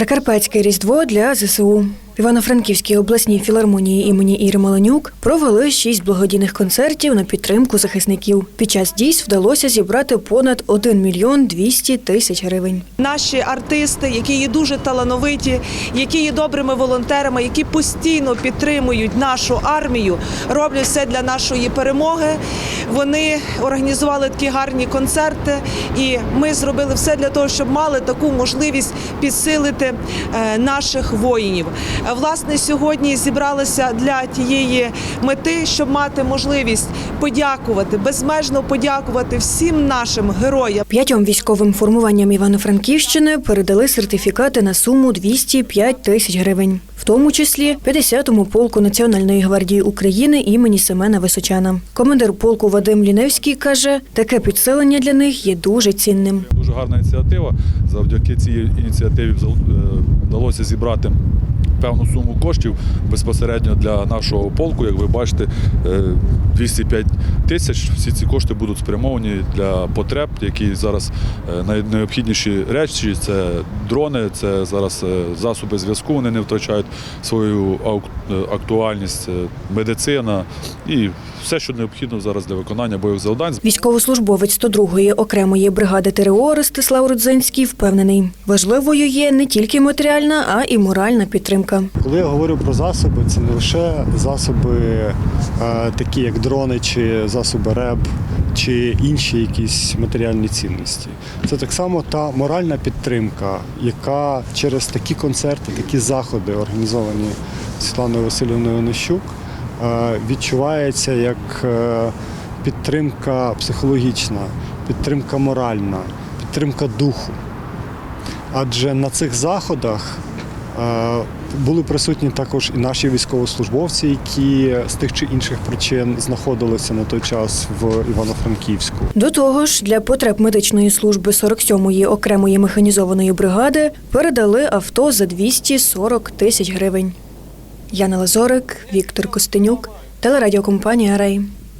Прикарпатське різдво для ЗСУ. В Івано-Франківській обласній філармонії імені Іри Маленюк провели шість благодійних концертів на підтримку захисників. Під час дійств вдалося зібрати понад 1 мільйон 200 тисяч гривень. Наші артисти, які є дуже талановиті, які є добрими волонтерами, які постійно підтримують нашу армію, роблять все для нашої перемоги. Вони організували такі гарні концерти, і ми зробили все для того, щоб мали таку можливість підсилити е, наших воїнів. Власне, сьогодні зібралися для тієї мети, щоб мати можливість подякувати, безмежно подякувати всім нашим героям. П'ятьом військовим формуванням Івано-Франківщини передали сертифікати на суму 205 тисяч гривень, в тому числі 50-му полку Національної гвардії України імені Семена Височана. Командир полку Вадим Ліневський каже, таке підсилення для них є дуже цінним. Дуже гарна ініціатива. Завдяки цій ініціативі е, вдалося зібрати певну суму коштів безпосередньо для нашого полку. Як ви бачите, е, 205 тисяч. Всі ці кошти будуть спрямовані для потреб, які зараз е, найнеобхідніші речі. Це дрони, це зараз е, засоби зв'язку. Вони не втрачають свою е, актуальність, медицина і все, що необхідно зараз для виконання бойових завдань. Військовослужбовець 102-ї окремої бригади ТРО Ростислав Рудзинський впевнений, важливою є не тільки матеріальна, а і моральна підтримка. Коли я говорю про засоби, це не лише засоби такі, як дрони, чи засоби РЕБ, чи інші якісь матеріальні цінності. Це так само та моральна підтримка, яка через такі концерти, такі заходи, організовані Світланою Васильівною Онищук, е, відчувається як е, підтримка психологічна, підтримка моральна, підтримка духу. Адже на цих заходах були присутні також і наші військовослужбовці, які з тих чи інших причин знаходилися на той час в Івано-Франківську. До того ж, для потреб медичної служби 47-ї окремої механізованої бригади передали авто за 240 тисяч гривень. Яна Лазорик, Віктор Костенюк, телерадіокомпанія Рей.